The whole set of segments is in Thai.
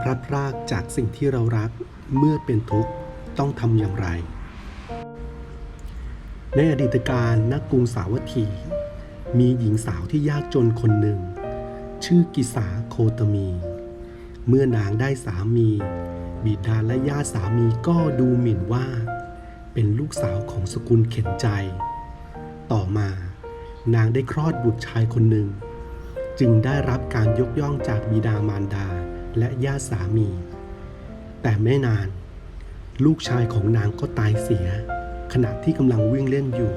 พลัดพรากจากสิ่งที่เรารักเมื่อเป็นทุกข์ต้องทำอย่างไร ในอดีตการณกรุงสาวัตถี มีหญิงสาวที่ยากจนคนหนึ่ง ชื่อกิสาโคตมี เมื่อนางได้สามี บิดาและญาติสามีก็ดูหมิ่นว่า เป็นลูกสาวของสกุลเข็นใจ ต่อมา นางได้คลอดบุตรชายคนหนึ่ง จึงได้รับการยกย่องจากบิดามารดา และญาติสามี แต่ไม่นาน ลูกชายของนางก็ตายเสีย ขณะที่กำลังวิ่งเล่นอยู่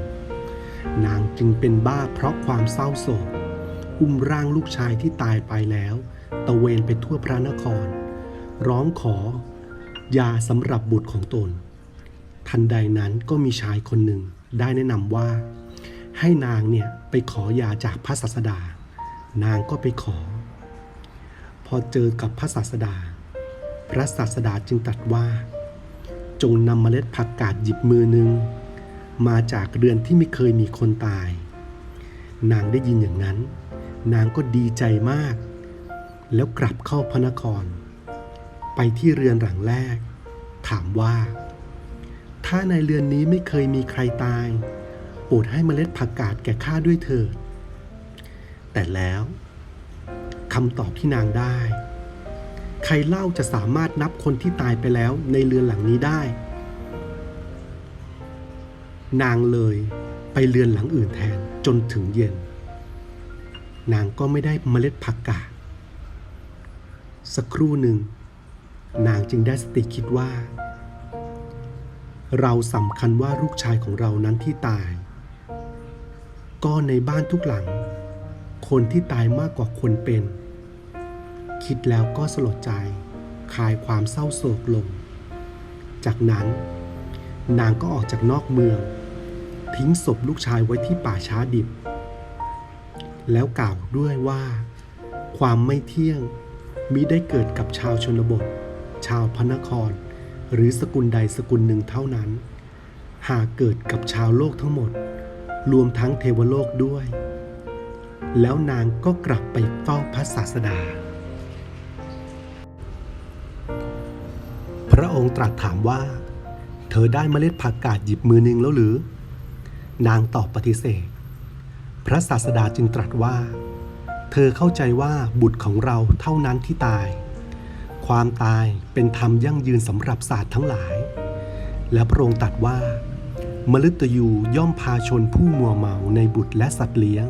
นางจึงเป็นบ้าเพราะความเศร้าโศก อุ้มร่างลูกชายที่ตายไปแล้ว ตะเวนไปทั่วพระนคร ร้องขอ ยาสำหรับบุตรของตน ทันใดนั้นก็มีชายคนหนึ่งได้แนะนำว่า ให้นางเนี่ยไปขอยาจากพระศาสดา นางก็ไปขอ พอเจอกับพระศาสดา พระศาสดาจึงตรัสว่า จงนำเมล็ดผักกาดหยิบมือหนึ่ง มาจากเรือนที่ไม่เคยมีคนตาย นางได้ยินอย่างนั้น นางก็ดีใจมาก แล้วกลับเข้าพระนคร ไปที่เรือนหลังแรก ถามว่า ถ้าในเรือนนี้ไม่เคยมีใครตาย โปรดให้เมล็ดผักกาดแก่ข้าด้วยเถิดแต่แล้วำตอบที่นางได้ ใครเล่าจะสามารถนับคนที่ตายไปแล้วในเรือนหลังนี้ได้ นางเลยไปเรือนหลังอื่นแทนจนถึงเย็น นางก็ไม่ได้เมล็ดผักกาดสักครู่หนึ่ง นางจึงได้สติคิดว่า เราสำคัญว่าลูกชายของเรานั้นที่ตาย ก็ในบ้านทุกหลัง คนที่ตายมากกว่าคนเป็น คิดแล้วก็สลดใจคลายความเศร้าโศกลง จากนั้น นางก็ออกจากนอกเมือง ทิ้งศพลูกชายไว้ที่ป่าช้าดิบ แล้วกล่าวด้วยว่า ความไม่เที่ยงมิได้เกิดกับชาวชนบท ชาวพระนคร หรือสกุลใดสกุลหนึ่งเท่านั้น หากเกิดกับชาวโลกทั้งหมด รวมทั้งเทวโลกด้วย แล้วนางก็กลับไปเฝ้าพระศาสดา พระองค์ตรัสถามว่า เธอได้เมล็ดผักกาดหยิบมือหนึ่งแล้วหรือ นางตอบปฏิเสธ พระศาสดาจึงตรัสว่า เธอเข้าใจว่าบุตรของเราเท่านั้นที่ตาย ความตายเป็นธรรมยั่งยืนสำหรับศาสตร์ทั้งหลาย และพระองค์ตรัสว่ามฤตยูย่อมพาชนผู้มัวเมาในบุตรและสัตว์เลี้ยง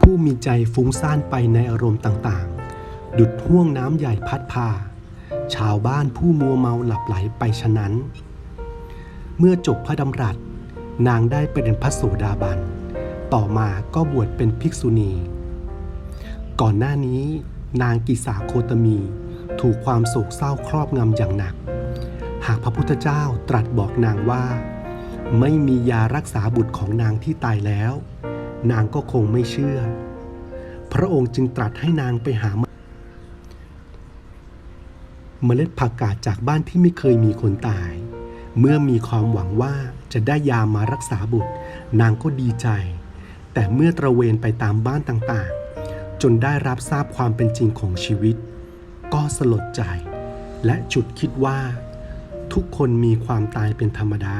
ผู้มีใจฟุ้งซ่านไปในอารมณ์ต่างๆ ดุดห่วงน้ำใหญ่พัดพา ชาวบ้านผู้มัวเมาหลับไหลไปฉะนั้น เมื่อจบพระดำรัส นางได้เป็นพระโสดาบัน ต่อมาก็บวชเป็นภิกษุณี ก่อนหน้านี้ นางกิสาโคตมี ถูกความโศกเศร้าครอบงำอย่างหนัก หากพระพุทธเจ้าตรัสบอกนางว่า ไม่มียารักษาบุตรของนางที่ตายแล้ว นางก็คงไม่เชื่อ พระองค์จึงตรัสให้นางไปหา เมล็ดผักกาดจากบ้านที่ไม่เคยมีคนตาย เมื่อมีความหวังว่าจะได้ยามารักษาบุตร นางก็ดีใจ แต่เมื่อตระเวนไปตามบ้านต่างๆ จนได้รับทราบความเป็นจริงของชีวิต ก็สลดใจ และจุดคิดว่า ทุกคนมีความตายเป็นธรรมดา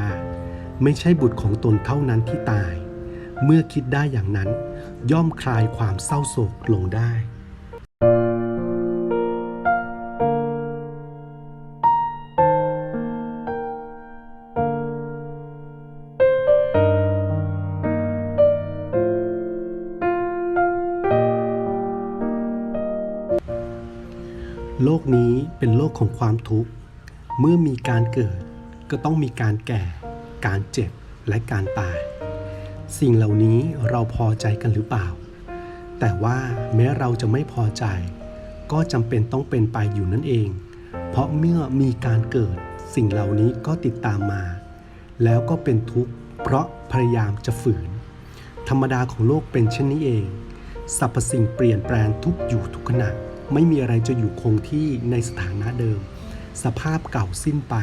ไม่ใช่บุตรของตนเท่านั้นที่ตาย เมื่อคิดได้อย่างนั้น ย่อมคลายความเศร้าโศกลงได้ โลกนี้เป็นโลกของความทุกข์ เมื่อมีการเกิดก็ต้องมีการแก่ การเจ็บ และการตาย สิ่งเหล่านี้เราพอใจกันหรือเปล่า แต่ว่าแม้เราจะไม่พอใจ ก็จำเป็นต้องเป็นไปอยู่นั่นเอง เพราะเมื่อมีการเกิด สิ่งเหล่านี้ก็ติดตามมา แล้วก็เป็นทุกข์ เพราะพยายามจะฝืน ธรรมดาของโลกเป็นเช่นนี้เอง สรรพสิ่งเปลี่ยนแปลงทุกอยู่ทุกขณะ ไม่มีอะไรจะอยู่คงที่ในสถานะเดิม สภาพเก่าสิ้นไป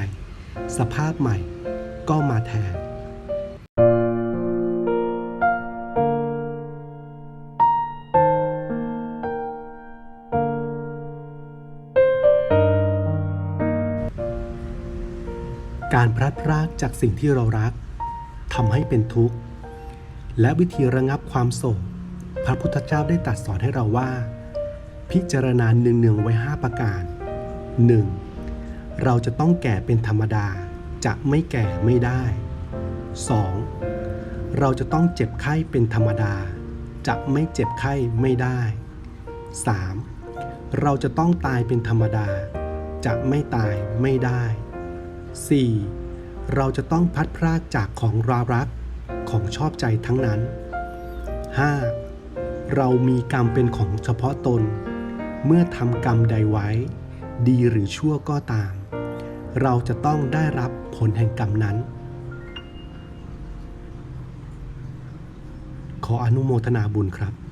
สภาพใหม่ก็มาแทนการพลัดพรากจากสิ่งที่เรารักทำให้เป็นทุกข์ และวิธีระงับความโศก พระพุทธเจ้าได้ตรัสสอนให้เราว่า พิจารณาเนืองๆไว้ 5 ประการ 1. เราจะต้องแก่เป็นธรรมดา จะไม่แก่ไม่ได้ 2. เราจะต้องเจ็บไข้เป็นธรรมดา จะไม่เจ็บไข้ไม่ได้ 3. เราจะต้องตายเป็นธรรมดา จะไม่ตายไม่ได้ 4. เราจะต้องพัดพรากจากของรารักของชอบใจทั้งนั้น 5. เรามีกรรมเป็นของเฉพาะตน เมื่อทำกรรมใดไว้ ดีหรือชั่วก็ตาม เราจะต้องได้รับผลแห่งกรรมนั้น ขออนุโมทนาบุญครับ